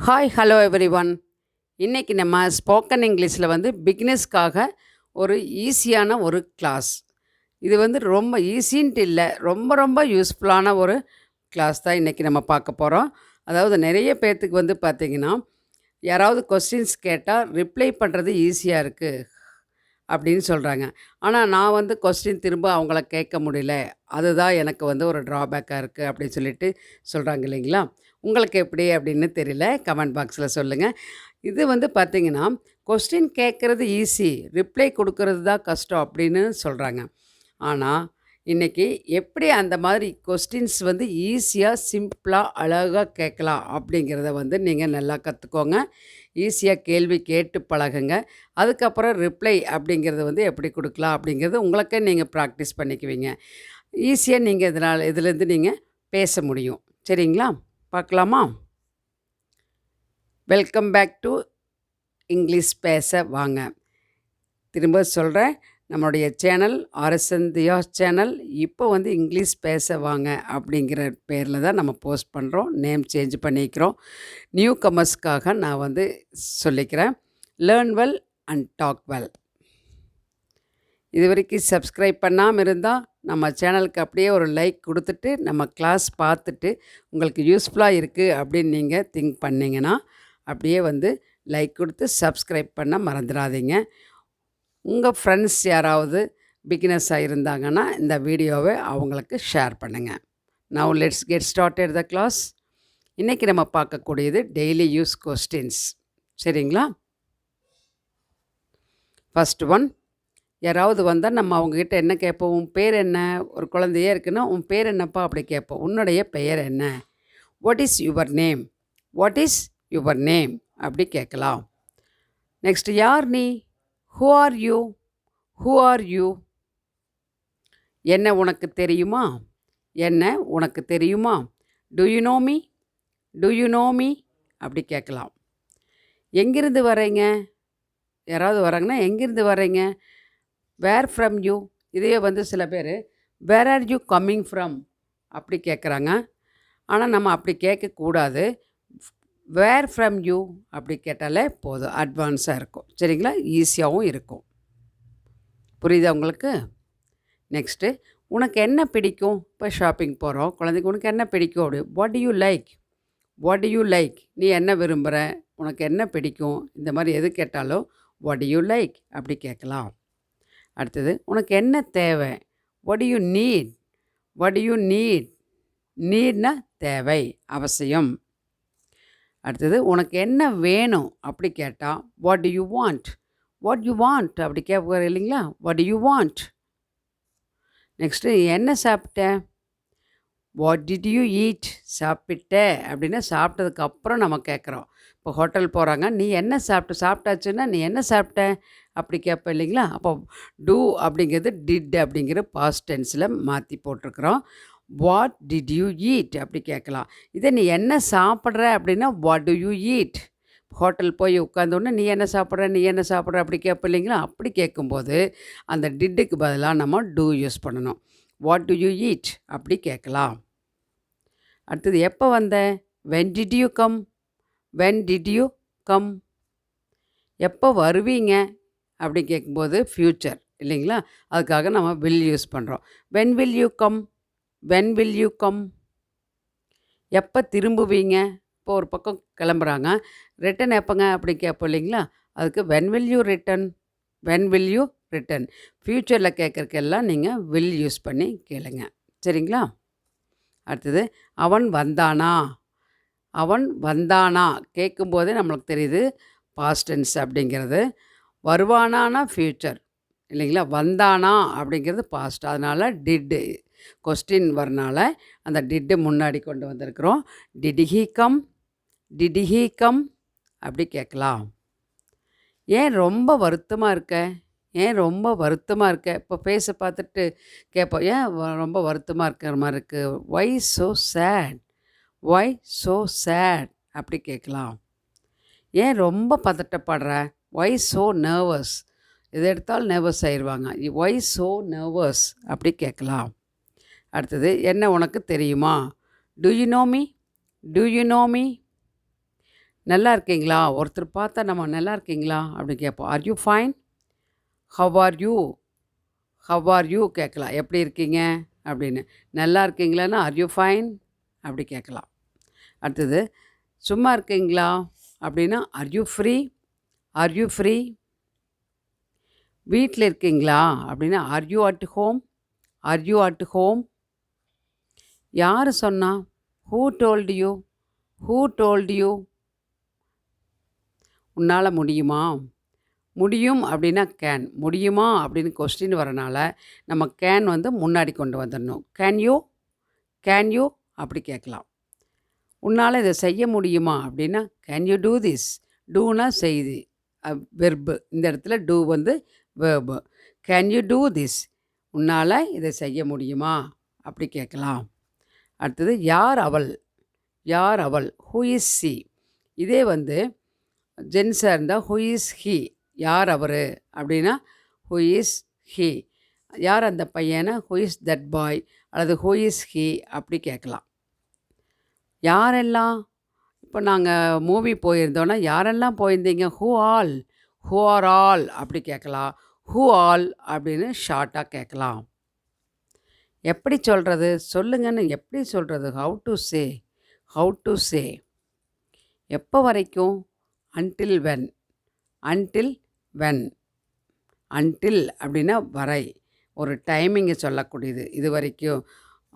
Hi hello every one இன்றைக்கி நம்ம spoken இங்கிலீஷில் வந்து பிக்னஸ்க்காக ஒரு ஈஸியான ஒரு கிளாஸ் இது வந்து ரொம்ப ஈஸின்ட்டு இல்லை ரொம்ப ரொம்ப யூஸ்ஃபுல்லான ஒரு கிளாஸ் தான் இன்றைக்கி நம்ம பார்க்க போகிறோம் அதாவது நிறைய பேர்த்துக்கு வந்து பார்த்திங்கன்னா யாராவது கொஸ்டின்ஸ் கேட்டால் ரிப்ளை பண்ணுறது ஈஸியாக இருக்குது அப்படின்னு சொல்கிறாங்க ஆனால் நான் வந்து கொஸ்டின் திரும்ப அவங்கள கேட்க முடியல. அதுதான் எனக்கு வந்து ஒரு ட்ராபேக்காக இருக்குது அப்படின்னு சொல்லிட்டு சொல்கிறாங்க இல்லைங்களா? உங்களுக்கு எப்படி அப்படின்னு தெரியல கமெண்ட் பாக்ஸில் சொல்லுங்கள் இது வந்து பார்த்திங்கன்னா கொஸ்டின் கேட்குறது ஈஸி ரிப்ளை கொடுக்கறது தான் கஷ்டம் அப்படின்னு சொல்கிறாங்க ஆனால் இன்றைக்கி எப்படி அந்த மாதிரி கொஸ்டின்ஸ் வந்து ஈஸியாக சிம்பிளாக அழகாக கேட்கலாம் அப்படிங்கிறத வந்து நீங்கள் நல்லா கற்றுக்கோங்க ஈஸியாக கேள்வி கேட்டு பழகுங்க. அதுக்கப்புறம் ரிப்ளை அப்படிங்கிறது வந்து எப்படி கொடுக்கலாம் அப்படிங்கிறது உங்களுக்கே நீங்கள் ப்ராக்டிஸ் பண்ணிக்குவீங்க. ஈஸியாக நீங்கள் இதனால் இதுலேருந்து நீங்கள் பேச முடியும். சரிங்களா? பார்க்கலாமா? வெல்கம் பேக் டு இங்கிலீஷ் பேச வாங்க. திரும்ப சொல்கிறேன் நம்மளுடைய சேனல் ஆர்எஸ்என் தியாஸ் சேனல் இப்போ வந்து இங்கிலீஷ் பேச வாங்க அப்படிங்கிற பேரில் தான் நம்ம போஸ்ட் பண்ணுறோம் நேம் சேஞ்ச் பண்ணிக்கிறோம். நியூ கமர்ஸ்க்காக நான் வந்து சொல்லிக்கிறேன் learn well and talk well இது வரைக்கும் சப்ஸ்கிரைப் பண்ணாமல் இருந்தால் நம்ம சேனலுக்கு அப்படியே ஒரு லைக் கொடுத்துட்டு நம்ம கிளாஸ் பார்த்துட்டு உங்களுக்கு யூஸ்ஃபுல்லாக இருக்குது அப்படின்னு நீங்கள் திங்க் பண்ணிங்கன்னா அப்படியே வந்து லைக் கொடுத்து சப்ஸ்கிரைப் பண்ண மறந்துடாதீங்க. உங்கள் ஃப்ரெண்ட்ஸ் யாராவது பிகினஸாக இருந்தாங்கன்னா இந்த வீடியோவை அவங்களுக்கு ஷேர் பண்ணுங்கள் now let's get started the class இன்றைக்கி நம்ம பார்க்கக்கூடியது டெய்லி யூஸ் கொஸ்டின்ஸ் சரிங்களா? ஃபஸ்ட் ஒன் யாராவது வந்தால் நம்ம அவங்கக்கிட்ட என்ன கேட்போம்? உன் பேர் என்ன? ஒரு குழந்தையே இருக்குன்னா உன் பேர் என்னப்பா? அப்படி கேட்போம். உன்னுடைய பெயர் என்ன? What is your name what is your name அப்படி கேட்கலாம். நெக்ஸ்ட் யார் நீ? Who are you who are you என்ன உனக்கு தெரியுமா? என்ன உனக்கு தெரியுமா? Do you know me do you know me அப்படி கேட்கலாம். எங்கிருந்து வரீங்க யாராவது வராங்கன்னா எங்கேருந்து வரீங்க வேர் ஃப்ரம் யூ இதே வந்து சில பேர் where are you coming from அப்படி கேட்குறாங்க ஆனால் நம்ம அப்படி கேட்கக்கூடாது வேர் ஃப்ரம் யூ அப்படி கேட்டாலே போதும். அட்வான்ஸாக இருக்கும். சரிங்களா? ஈஸியாகவும் இருக்கும். புரியுதா உங்களுக்கு? நெக்ஸ்ட்டு உனக்கு என்ன பிடிக்கும்? இப்போ ஷாப்பிங் போகிறோம் குழந்தைக்கு உனக்கு என்ன பிடிக்கும்? அப்படி. What you like what you like நீ என்ன விரும்புகிற உனக்கு என்ன பிடிக்கும்? இந்த மாதிரி எது கேட்டாலும் வாட் யூ லைக் அப்படி கேட்கலாம். அடுத்தது உனக்கு என்ன தேவை? What you need what you need நீட்னா தேவை அவசியம். அடுத்தது உனக்கு என்ன வேணும் அப்படி கேட்டால் what you want what you want அப்படி கேட்பாரு இல்லைங்களா? வாட் யூ வாண்ட் நெக்ஸ்ட்டு என்ன சாப்பிட்ட? வாட் டிட் யூ ஈட் சாப்பிட்ட? அப்படின்னா சாப்பிட்டதுக்கு அப்புறம் நம்ம கேட்குறோம். இப்போ ஹோட்டல் போகிறாங்க நீ என்ன சாப்பிட்ட? சாப்பிட்டாச்சுன்னா நீ என்ன சாப்பிட்ட? அப்படி கேட்ப இல்லைங்களா? அப்போ டூ அப்படிங்கிறது டிட் அப்படிங்கிற பாஸ்ட் டென்ஸில் மாற்றி போட்டிருக்கிறோம். வாட் டிட் யூ ஈட் அப்படி கேட்கலாம். இதே நீ என்ன சாப்பிட்ற அப்படின்னா what do you eat hotel போய் உட்காந்தோடனே நீ என்ன சாப்பிட்ற? நீ என்ன சாப்பிட்ற? அப்படி கேட்ப இல்லைங்களா? அப்படி கேட்கும்போது அந்த டிட்டுக்கு பதிலாக நம்ம டூ யூஸ் பண்ணணும். வாட் டு யூ ஈட் அப்படி கேட்கலாம். அடுத்தது எப்போ வந்த? When did you come when did you come எப்போ வருவீங்க? அப்படி கேட்கும்போது ஃப்யூச்சர் இல்லைங்களா? அதுக்காக நம்ம வில் யூஸ் பண்ணுறோம் when will you come when will you come எப்போ திரும்புவீங்க? இப்போ ஒரு பக்கம் கிளம்புறாங்க. ரிட்டன் எப்போங்க? அப்படி கேட்போம் இல்லைங்களா? அதுக்கு when will you return when will you return. ஃப்யூச்சரில் கேட்குறக்கெல்லாம் நீங்கள் வில் யூஸ் பண்ணி கேளுங்க. சரிங்களா? அடுத்தது அவன் வந்தானா? அவன் வந்தானா? கேட்கும்போதே நம்மளுக்கு தெரியுது பாஸ்டென்ஸ் அப்படிங்கிறது. வருவானானா? ஃப்யூச்சர் இல்லைங்களா? வந்தானா? அப்படிங்கிறது பாஸ்ட் அதனால் டிட்டு கொஸ்டின் வரனால அந்த டிட்டு முன்னாடி கொண்டு வந்திருக்கிறோம். டிடிஹி கம் டிடிஹி கம் அப்படி கேட்கலாம். ஏன் ரொம்ப வருத்தமாக இருக்க? ஏன் ரொம்ப வருத்தமாக இருக்க? இப்போ ஃபேஸை பார்த்துட்டு கேட்போம் ஏன் ரொம்ப வருத்தமாக இருக்கிற மாதிரி இருக்குது why so sad why so sad அப்படி கேட்கலாம் ஏன் ரொம்ப பதட்டப்படுற ஒய் ஸோ நர்வஸ் எது எடுத்தாலும் நர்வஸ் ஆயிடுவாங்க ஒய் ஸோ நர்வஸ் அப்படி கேட்கலாம் அடுத்தது என்ன உனக்கு தெரியுமா? Do you know me do you know me நல்லா இருக்கீங்களா? ஒருத்தர் பார்த்தா நம்ம நல்லா இருக்கீங்களா? அப்படின்னு கேட்போம் are you fine how are you how are you கேட்கலாம். எப்படி இருக்கீங்க? அப்படின்னு. நல்லா இருக்கீங்களான்னா ஆர் யூ ஃபைன் அப்படி கேட்கலாம். அடுத்தது சும்மா இருக்கீங்களா? அப்படின்னா are you free are you free வீட்டில் இருக்கீங்களா? அப்படின்னா are you at home are you at home யார் சொன்னா? Who told you who told you உன்னால் முடியுமா? முடியும் அப்படின்னா கேன் முடியுமா அப்படின்னு கொஸ்டின் வரனால நம்ம கேன் வந்து முன்னாடி கொண்டு வந்துடணும். கேன் யூ கேன் யூ அப்படி கேட்கலாம். உன்னால் இதை செய்ய முடியுமா அப்படின்னா கேன் யூ டூ திஸ் டூனா செய்தி. வெர்பு இந்த இடத்துல டூ வந்து verb can you do this உன்னால் இதை செய்ய முடியுமா? அப்படி கேட்கலாம். அடுத்தது யார் அவள்? யார் அவள்? ஹூ இஸ் சி இதே வந்து ஜென்ஸாக இருந்தால் ஹூ இஸ் ஹி யார் அவர்? அப்படின்னா ஹூ இஸ் ஹி யார் அந்த பையனை? ஹூ இஸ் தட் பாய் அல்லது ஹூ இஸ் ஹி அப்படி கேட்கலாம். யாரெல்லாம் இப்போ நாங்கள் மூவி போயிருந்தோன்னா யாரெல்லாம் போயிருந்தீங்க? Who all who are all அப்படி கேட்கலாம். ஹூ ஆல் அப்படின்னு ஷார்ட்டாக கேட்கலாம். எப்படி சொல்கிறது சொல்லுங்கன்னு எப்படி சொல்கிறது how to say how to say எப்போ வரைக்கும்? Until when until when until அப்படின்னா வரை. ஒரு டைமிங்கை சொல்லக்கூடியது. இது வரைக்கும்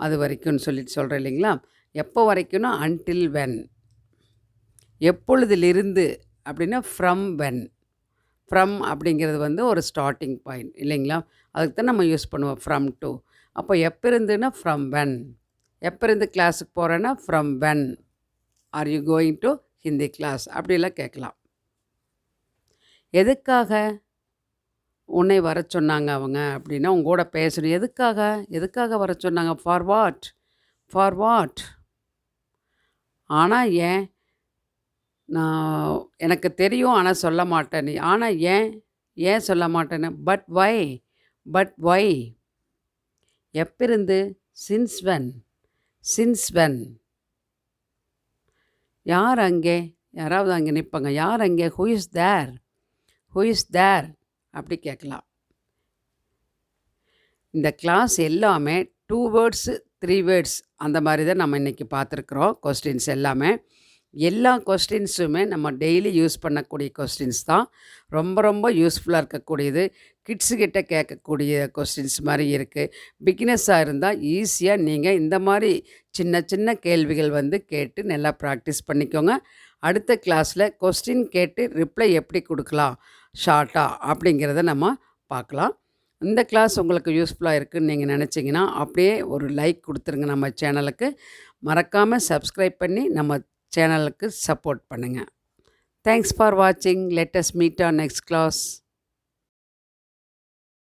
அது வரைக்கும்னு சொல்லிட்டு சொல்கிறேன் இல்லைங்களா? எப்போ வரைக்கும்னா அன்டில் வென் எப்பொழுதிலிருந்து அப்படின்னா ஃப்ரம் வென் ஃப்ரம் அப்படிங்கிறது வந்து ஒரு ஸ்டார்டிங் பாயிண்ட் இல்லைங்களா? அதுக்கு தான் நம்ம யூஸ் பண்ணுவோம் ஃப்ரம் டு அப்போ எப்போ இருந்துன்னா ஃப்ரம் வென் எப்போ இருந்து கிளாஸுக்கு போகிறேன்னா from when are you going to Hindi class அப்படிலாம் கேட்கலாம். எதுக்காக உன்னை வர சொன்னாங்க அவங்க அப்படின்னா உங்க கூட பேசணும். எதுக்காக? எதுக்காக வர சொன்னாங்க? ஃபார் வாட் ஃபார் வாட் ஆனால் ஏன்? நான் எனக்கு தெரியும் ஆனால் சொல்ல மாட்டேன். ஆனால் ஏன்? ஏன் சொல்ல மாட்டேன்னு? பட் வை பட் வை எப்பிருந்து? சின்ஸ் வென் சின்ஸ் வென் யார் அங்கே? யாராவது அங்கே நிற்பாங்க. யார் அங்கே? Who is there who is there அப்படி கேட்கலாம். இந்த கிளாஸ் எல்லாமே டூ வேர்ட்ஸு த்ரீ வேர்ட்ஸ் அந்த மாதிரி தான் நம்ம இன்றைக்கி பார்த்துருக்குறோம். கொஸ்டின்ஸ் எல்லாமே. எல்லா கொஸ்டின்ஸுமே நம்ம டெய்லி யூஸ் பண்ணக்கூடிய கொஸ்டின்ஸ் தான். ரொம்ப ரொம்ப யூஸ்ஃபுல்லாக இருக்கக்கூடியது. கிட்ஸுக்கிட்ட கேட்கக்கூடிய கொஸ்டின்ஸ் மாதிரி இருக்குது பிகினஸாக இருந்தால் ஈஸியாக நீங்கள் இந்த மாதிரி சின்ன சின்ன கேள்விகள் வந்து கேட்டு நல்லா ப்ராக்டிஸ் பண்ணிக்கோங்க. அடுத்த கிளாஸில் கொஸ்டின் கேட்டு ரிப்ளை எப்படி கொடுக்கலாம்? ஷார்ட்டாக அப்படிங்கிறத நம்ம பார்க்கலாம். இந்த கிளாஸ் உங்களுக்கு யூஸ்ஃபுல்லாக இருக்குதுன்னு நீங்கள் நினச்சிங்கன்னா அப்படியே ஒரு லைக் கொடுத்துருங்க நம்ம சேனலுக்கு. மறக்காமல் சப்ஸ்கிரைப் பண்ணி நம்ம சேனலுக்கு சப்போர்ட் பண்ணுங்கள் தேங்க்ஸ் ஃபார் வாட்சிங் let us meet on next class